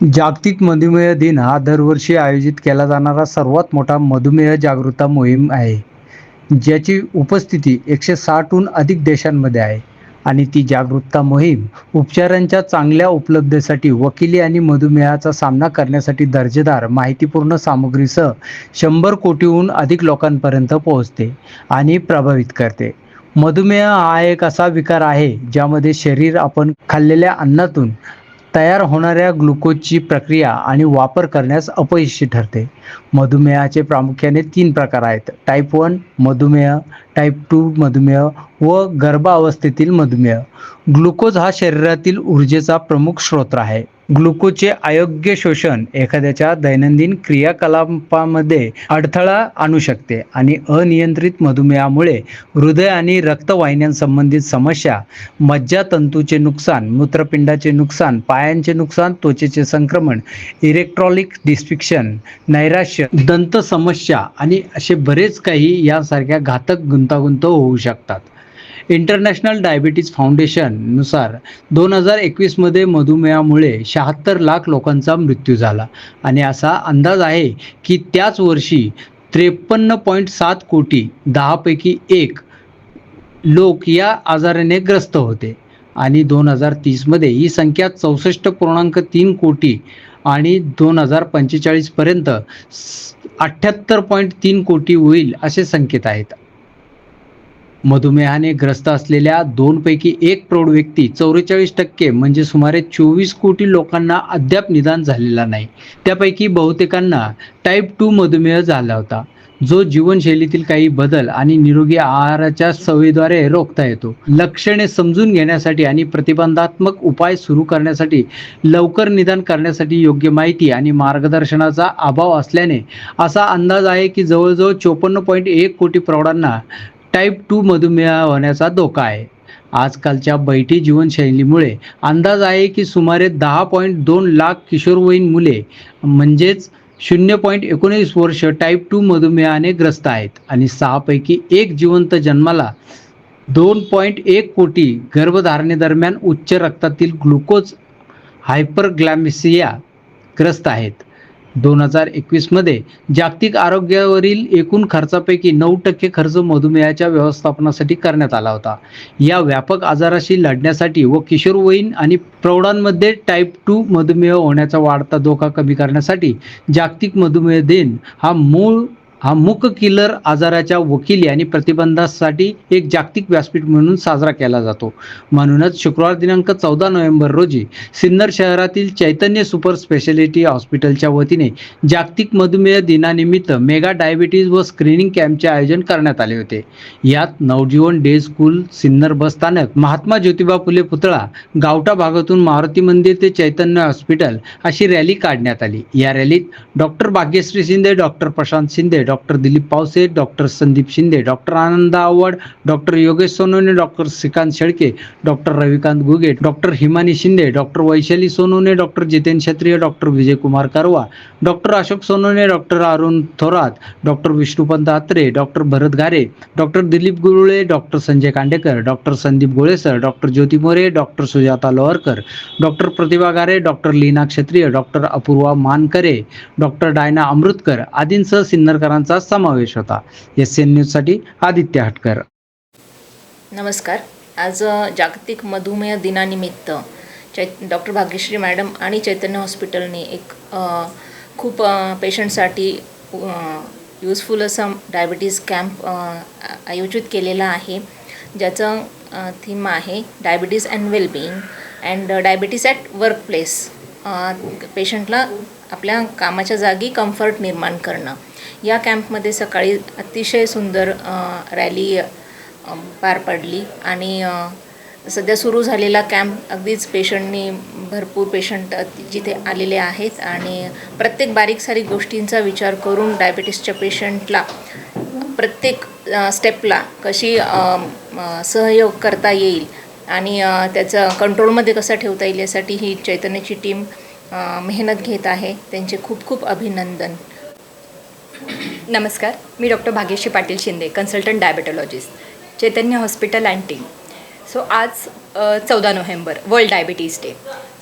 जागतिक मधुमेह दिन हा दरवर्षी आयोजित केला जाणारा सर्वात मोठा मधुमेह जागृता मोहीम आहे ज्याची उपस्थिती एकशे साठहून अधिक देशांमध्ये आहे आणि ती जागरूकता मोहीम उपचारांच्या चांगल्या उपलब्धतेसाठी वकिली आणि मधुमेहाचा सामना करण्यासाठी दर्जेदार माहितीपूर्ण सामग्रीसह शंभर कोटीहून अधिक लोकांपर्यंत पोहोचते आणि प्रभावित करते. मधुमेह हा एक असा विकार आहे ज्यामध्ये शरीर आपण खाल्लेल्या अन्नातून तयार होणाऱ्या ग्लुकोजची प्रक्रिया आणि वापर करण्यास अपयशी ठरते. मधुमेहाचे प्रामुख्याने तीन प्रकार आहेत. टाईप वन मधुमेह टाईप टू मधुमेह व गर्भावस्थेतील मधुमेह. ग्लुकोज हा शरीरातील ऊर्जेचा प्रमुख स्रोत आहे. ग्लुकोजचे अयोग्य शोषण एखाद्याच्या दैनंदिन क्रियाकलापामध्ये अडथळा आणू शकते आणि अनियंत्रित मधुमेहामुळे हृदय आणि रक्तवाहिन्यांसंबंधित समस्या मज्जातंतूचे नुकसान मूत्रपिंडाचे नुकसान पायांचे नुकसान त्वचेचे संक्रमण इलेक्ट्रॉनिक डिस्फिक्शन नैराश्य दंत समस्या आणि असे बरेच काही यासारख्या घातक गुंतागुंत होऊ शकतात. इंटरनॅशनल डायबिटीज फाउंडेशननुसार दोन हजार एकवीसमध्ये मधुमेहामुळे शहात्तर लाख लोकांचा मृत्यू झाला. आणि असा अंदाज आहे की त्याच वर्षी त्रेपन्न पॉईंट सात कोटी दहापैकी एक लोक या आजाराने ग्रस्त होते. आणि दोन हजार तीसमध्ये ही संख्या चौसष्ट पूर्णांक तीन कोटी आणि दोन हजार पंचेचाळीसपर्यंत अठ्ठ्याहत्तर पॉईंट तीन कोटी होईल असे संकेत आहेत. मधुमेहाने ग्रस्त असलेल्या दोनपैकी एक प्रौढ व्यक्ती चौवेचाळीस टक्के म्हणजे सुमारे चोवीस कोटी लोकांना अद्याप निदान झालेला नाही. त्यापैकी बहुतेकांना टाईप टू मधुमेह झाला होता जो जीवनशैलीतील काही बदल आणि निरोगी आहाराच्या सवयीद्वारे रोखता येतो. लक्षणे समजून घेण्यासाठी आणि प्रतिबंधात्मक उपाय सुरू करण्यासाठी लवकर निदान करण्यासाठी योग्य माहिती आणि मार्गदर्शनाचा अभाव असल्याने असा अंदाज आहे की जवळजवळ चोपन्न पॉईंट एक कोटी प्रौढांना टाईप टू मधुमेह होण्याचा धोका आहे. आजकालच्या बैठी जीवनशैलीमुळे अंदाज आहे की सुमारे दहा पॉईंट दोन लाख किशोरवयीन मुले म्हणजेच शून्य पॉईंट एकोणीस वर्ष टाईप टू मधुमेहाने ग्रस्त आहेत. आणि सहापैकी एक जिवंत जन्माला दोन पॉईंट एक कोटी गर्भधारणेदरम्यान उच्च रक्तातील ग्लुकोज हायपरग्लॅमिसिया ग्रस्त आहेत. दोन हजार एकवीसमध्ये जागतिक आरोग्यावरील एकूण खर्चापैकी नऊ टक्के खर्च मधुमेहाच्या व्यवस्थापनासाठी करण्यात आला होता. या व्यापक आजाराशी लढण्यासाठी व किशोरवयीन आणि प्रौढांमध्ये टाईप टू मधुमेह होण्याचा वाढता धोका कमी करण्यासाठी जागतिक मधुमेह दिन हा मूळ हा मुक किलर आजाराच्या वकिली आणि प्रतिबंधासाठी एक जागतिक व्यासपीठ म्हणून साजरा केला जातो. म्हणूनच शुक्रवार दिनांक चौदा नोव्हेंबर रोजी सिन्नर शहरातील चैतन्य सुपर स्पेशालिटी हॉस्पिटलच्या वतीने जागतिक मधुमेह दिनानिमित्त मेगा डायबिटीज व स्क्रीनिंग कॅम्पचे आयोजन करण्यात आले होते. यात Navjeevan day school Sinnar bus स्थानक महात्मा ज्योतिबा फुले पुतळा गावठा भागातून मारुती मंदिर ते चैतन्य हॉस्पिटल अशी रॅली काढण्यात आली. या रॅलीत doctor Bhagyashree Shinde doctor Prashant Shinde doctor Dilip Pawse doctor Sandeep Shinde doctor Anand Awad doctor Yogesh Sonawane doctor Shrikant Shelke doctor Ravikant Guge doctor Himani Shinde doctor Vaishali Sonawane doctor Jiten Kshatriya doctor Vijaykumar Karwa doctor Ashok Sonawane doctor Arun Thorat doctor Vishnupant Atre doctor Bharat Gare doctor Dilip Gurule doctor Sanjay Kandekar doctor Sandeep Golesar doctor Jyoti More doctor Sujata Loharkar doctor Pratibha Gare doctor Leena Kshatriya doctor Apurva Mankare doctor Diana Amrutkar आदींसह सिन्नरकरांचा समावेश होता. S N न्यूजसाठी आदित्य हटकर. नमस्कार. आज जागतिक मधुमेह दिनानिमित्त चै डॉक्टर भाग्यश्री मॅडम आणि चैतन्य हॉस्पिटलने एक खूप पेशंटसाठी युजफुल असा डायबिटीज कॅम्प आयोजित केलेला आहे. ज्याचं थीम आहे diabetes and wellbeing and diabetes at workplace. पेशंटला आपल्या कामाच्या जागी कम्फर्ट निर्माण करणं. या कॅम्पमध्ये सकाळी अतिशय सुंदर रॅली पार पडली आणि सध्या सुरू झालेला कॅम्प अगदीच पेशंटनी भरपूर पेशंट जिथे आलेले आहेत आणि प्रत्येक बारीक सारीक गोष्टींचा विचार करून डायबिटीसच्या पेशंटला प्रत्येक स्टेपला कशी सहयोग करता येईल आणि त्याचं कंट्रोलमध्ये कसं ठेवता येईल यासाठी ही चैतन्याची टीम मेहनत घेत आहे. त्यांचे खूप खूप अभिनंदन. नमस्कार. मी doctor Bhagyashree Patil Shinde consultant diabetologist Chaitanya hospital and team so आज चौदा November world diabetes day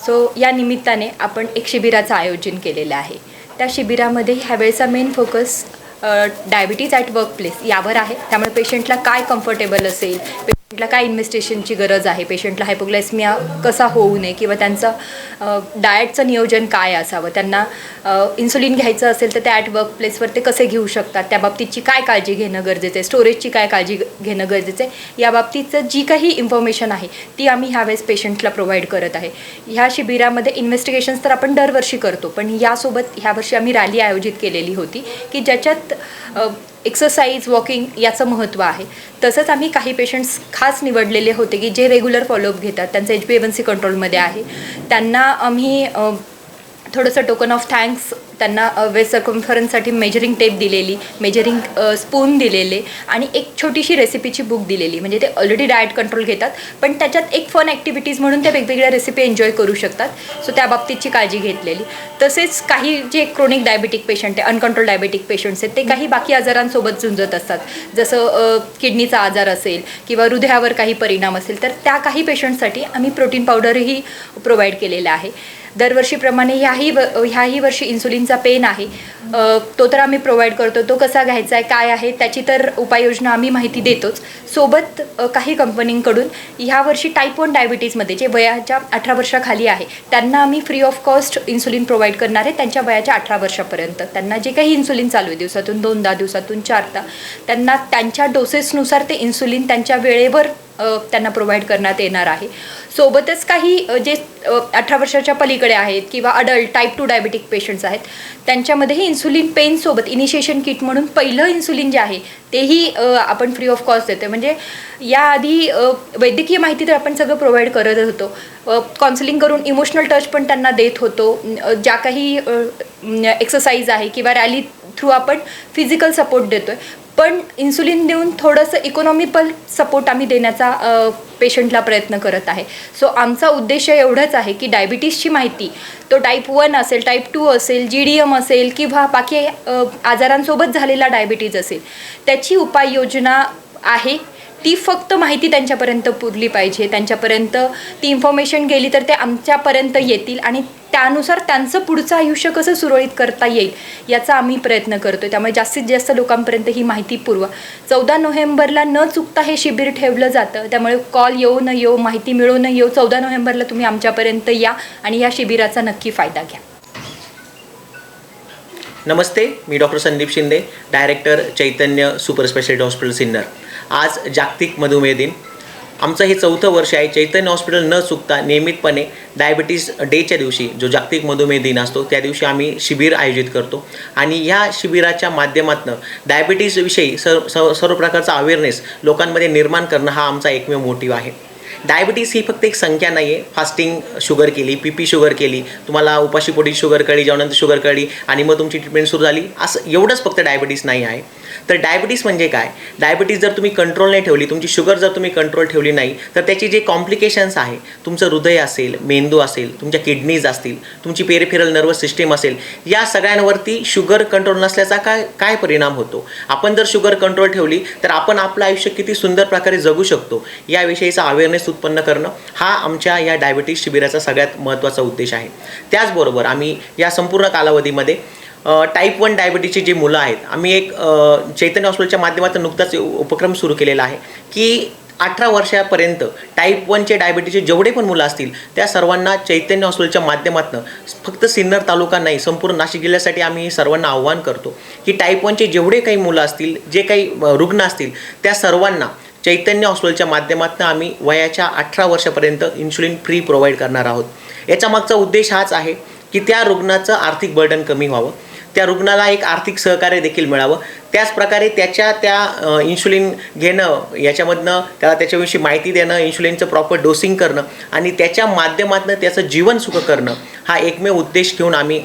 so या निमित्ताने आपण एक शिबिराचं आयोजन केलेलं आहे. त्या शिबिरामध्ये ह्यावेळेचा main focus diabetes at workplace यावर आहे. त्यामुळे पेशंटला काय कम्फर्टेबल असेल? पेशंटला काय इन्व्हेस्टेशनची गरज आहे? पेशंटला हायपोग्लायसमिया कसा होऊ नये किंवा त्यांचं डाएटचं नियोजन काय असावं? त्यांना इन्सुलिन घ्यायचं असेल तर त्या ॲट वर्क प्लेसवर ते कसे घेऊ शकतात? त्या बाबतीतची काय काळजी घेणं गरजेचं आहे? स्टोरेजची काय काळजी घेणं गरजेचं आहे? या बाबतीचं जी काही इन्फॉर्मेशन आहे ती आम्ही ह्यावेळेस पेशंटला प्रोव्हाइड करत आहे. ह्या शिबिरामध्ये इन्व्हेस्टिगेशन्स तर आपण दरवर्षी करतो पण यासोबत ह्यावर्षी आम्ही रॅली आयोजित केलेली होती की ज्याच्यात एक्सरसाइज वॉकिंग याचं महत्त्व आहे. तसंच आम्ही काही पेशंट्स खास निवडलेले होते की जे रेग्युलर फॉलोअप घेतात. त्यांचं एच बी एवन सी कंट्रोलमध्ये आहे. त्यांना आम्ही थोडंसं टोकन ऑफ थँक्स त्यांना वेस्ट सर्कम्फरन्ससाठी मेजरिंग टेप दिलेली मेजरिंग स्पून दिलेले आणि एक छोटीशी रेसिपीची बुक दिलेली. म्हणजे ते ऑलरेडी डाएट कंट्रोल घेतात पण त्याच्यात एक फन ॲक्टिव्हिटीज म्हणून ते वेगवेगळ्या रेसिपी एन्जॉय करू शकतात. सो त्या बाबतीतची काळजी घेतलेली. तसेच काही जे क्रोनिक डायबेटिक पेशंट आहे अनकंट्रोल डायबेटिक पेशंट्स आहेत ते काही बाकी आजारांसोबत झुंजत असतात. जसं किडनीचा आजार असेल किंवा हृदयावर काही परिणाम असेल तर त्या काही पेशंटसाठी आम्ही प्रोटीन पावडरही प्रोव्हाइड केलेलं आहे. दरवर्षीप्रमाणे ह्याही व ह्याही वर्षी इन्सुलिनचा पेन आहे. तो तर आम्ही प्रोव्हाइड करतो. तो कसा घ्यायचा आहे काय आहे त्याची तर उपाययोजना आम्ही माहिती देतोच. सोबत काही कंपनींकडून ह्या वर्षी टाईप वन डायबिटीजमध्ये जे वयाच्या अठरा वर्षाखाली आहे त्यांना आम्ही free of cost insulin provide करणार आहे त्यांच्या वयाच्या अठरा वर्षापर्यंत. त्यांना जे काही इन्सुलिन चालू आहे दिवसातून दोनदा दिवसातून चारदा त्यांना त्यांच्या डोसेसनुसार ते इन्सुलिन त्यांच्या वेळेवर त्यांना प्रोव्हाइड करण्यात येणार आहे. सोबतच काही जे अठरा वर्षाच्या पलीकडे आहेत किंवा adult type two diabetic patients आहेत त्यांच्यामध्येही इन्सुलिन पेनसोबत इनिशिएशन किट म्हणून पहिलं इन्सुलिन जे आहे तेही आपण फ्री ऑफ कॉस्ट देतो म्हणजे याआधी वैद्यकीय माहिती तर आपण सगळं प्रोव्हाइड करत होतो. काउन्सिलिंग करून इमोशनल टच पण त्यांना देत होतो. ज्या काही एक्सरसाइज आहे किंवा रॅली थ्रू आपण फिजिकल सपोर्ट देतो आहे पण इन्सुलिन देऊन थोडंसं इकॉनॉमिकल सपोर्ट आम्ही देण्याचा पेशंटला प्रयत्न करत आहे. सो आमचा उद्देश एवढंच आहे की डायबिटीसची माहिती तो टाईप वन असेल टाईप टू असेल जी डी एम असेल किंवा बाकी आजारांसोबत झालेला डायबिटीज असेल त्याची उपाययोजना आहे. ती फक्त माहिती त्यांच्यापर्यंत पुरली पाहिजे. त्यांच्यापर्यंत ती इन्फॉर्मेशन गेली तर ते आमच्यापर्यंत येतील आणि त्यानुसार त्यांचं पुढचं आयुष्य कसं सुरळीत करता येईल याचा आम्ही प्रयत्न करतो त्यामुळे जास्तीत जास्त लोकांपर्यंत ही माहिती पुरवा. चौदा नोव्हेंबरला न चुकता हे शिबिर ठेवलं जातं. त्यामुळे कॉल येऊ न येऊ माहिती मिळू न येऊ चौदा नोव्हेंबरला तुम्ही आमच्यापर्यंत या आणि या शिबिराचा नक्की फायदा घ्या. नमस्ते मी doctor Sandeep Shinde director Chaitanya super speciality hospital Sinnar. आज जागतिक मधुमेह दिन. आमचं हे चौथं वर्ष आहे. चैतन्य हॉस्पिटल न चुकता नियमितपणे डायबिटीज डेच्या दिवशी जो जागतिक मधुमेह दिन असतो त्या दिवशी आम्ही शिबिर आयोजित करतो. आणि ह्या शिबिराच्या माध्यमातून डायबिटीजविषयी सर्व सर्व सर्व प्रकारचा अवेअरनेस लोकांमध्ये निर्माण करणं हा आमचा एकमेव मोटिव्ह आहे. डायबिटीस ही फक्त एक संख्या नाही आहे फास्टिंग शुगर केली पी पी शुगर केली तुम्हाला उपाशीपोटी शुगर कळली जेवणानंतर शुगर कळली आणि मग तुमची ट्रीटमेंट सुरू झाली. असं एवढंच फक्त डायबिटीस नाही आहे. तर डायबिटीस म्हणजे काय? डायबिटीस जर तुम्ही कंट्रोल नाही ठेवली तुमची शुगर जर तुम्ही कंट्रोल ठेवली नाही तर त्याची जे कॉम्प्लिकेशन्स आहे तुमचं हृदय असेल मेंदू असेल तुमच्या किडनीज असतील तुमची पेरिफेरल नर्वस सिस्टीम असेल या सगळ्यांवरती शुगर कंट्रोल नसल्याचा काय काय परिणाम होतो? आपण जर शुगर कंट्रोल ठेवली तर आपण आपलं आयुष्य किती सुंदर प्रकारे जगू शकतो? याविषयीचा अवेअरनेस उत्पन्न करणं हा आमच्या या डायबिटीस शिबिराचा सगळ्यात महत्त्वाचा उद्देश आहे. त्याचबरोबर आम्ही या संपूर्ण कालावधीमध्ये टाईप वन डायबिटीसची जी मुलं आहेत आम्ही एक चैतन्य हॉस्पिटलच्या माध्यमातून नुकताच उपक्रम सुरू केलेला आहे की अठरा वर्षापर्यंत टाईप वनचे डायबिटीसचे जेवढे पण मुलं असतील त्या सर्वांना चैतन्य हॉस्पिटलच्या माध्यमातून फक्त सिन्नर तालुका नाही संपूर्ण नाशिक जिल्ह्यासाठी आम्ही सर्वांना आव्हान करतो की टाईप वनचे जेवढे काही मुलं असतील जे काही रुग्ण असतील त्या सर्वांना चैतन्य हॉस्पिटलच्या माध्यमातून आम्ही वयाच्या अठरा वर्षापर्यंत इन्शुलिन फ्री प्रोव्हाइड करणार आहोत. याचा मागचा उद्देश हाच आहे की त्या रुग्णाचं आर्थिक बर्डन कमी व्हावं. त्या रुग्णाला एक आर्थिक सहकार्य देखील मिळावं. त्याचप्रकारे त्याच्या त्या इन्शुलिन घेणं याच्यामधनं त्याला त्याच्याविषयी माहिती देणं इन्शुलिनचं प्रॉपर डोसिंग करणं आणि त्याच्या माध्यमातून त्याचं जीवन सुख करणं हा एकमेव उद्देश घेऊन आम्ही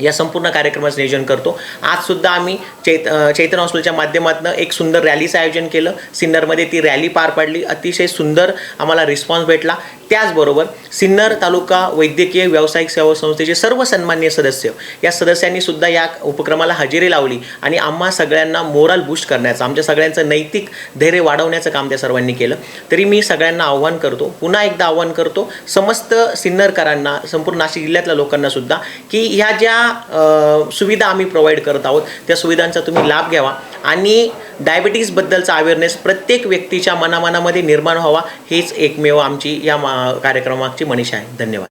या संपूर्ण कार्यक्रमाचं नियोजन करतो. आजसुद्धा आम्ही चैत अ, चैतन्य माध्यमातून एक सुंदर रॅलीचं आयोजन केलं. सिन्नरमध्ये ती रॅली पार पाडली. अतिशय सुंदर आम्हाला रिस्पॉन्स भेटला. त्याचबरोबर सिन्नर तालुका वैद्यकीय व्यावसायिक सेवा संस्थेचे सर्व सन्मान्य सदस्य या सदस्यांनी सुद्धा या उपक्रमाला हजेरी लावली आणि आम्हा सगळ्यांना मोरल बूस्ट करण्याचं आमच्या सगळ्यांचं नैतिक धैर्य वाढवण्याचं काम त्या सर्वांनी केलं. तरी मी सगळ्यांना आव्हान करतो पुन्हा एकदा आव्हान करतो समस्त सिन्नरकरांना संपूर्ण नाशिक जिल्ह्यातल्या लोकांना सुद्धा की ह्या ज्या सुविधा आम्ही प्रोव्हाइड करत आहोत त्या सुविधांचा तुम्ही लाभ घ्यावा आणि डायबिटीजबद्दलचा अवेअरनेस प्रत्येक व्यक्तीच्या मनामनामध्ये निर्माण व्हावा हेच एकमेव आमची या मा कार्यक्रमाची मनीषा आहे. धन्यवाद.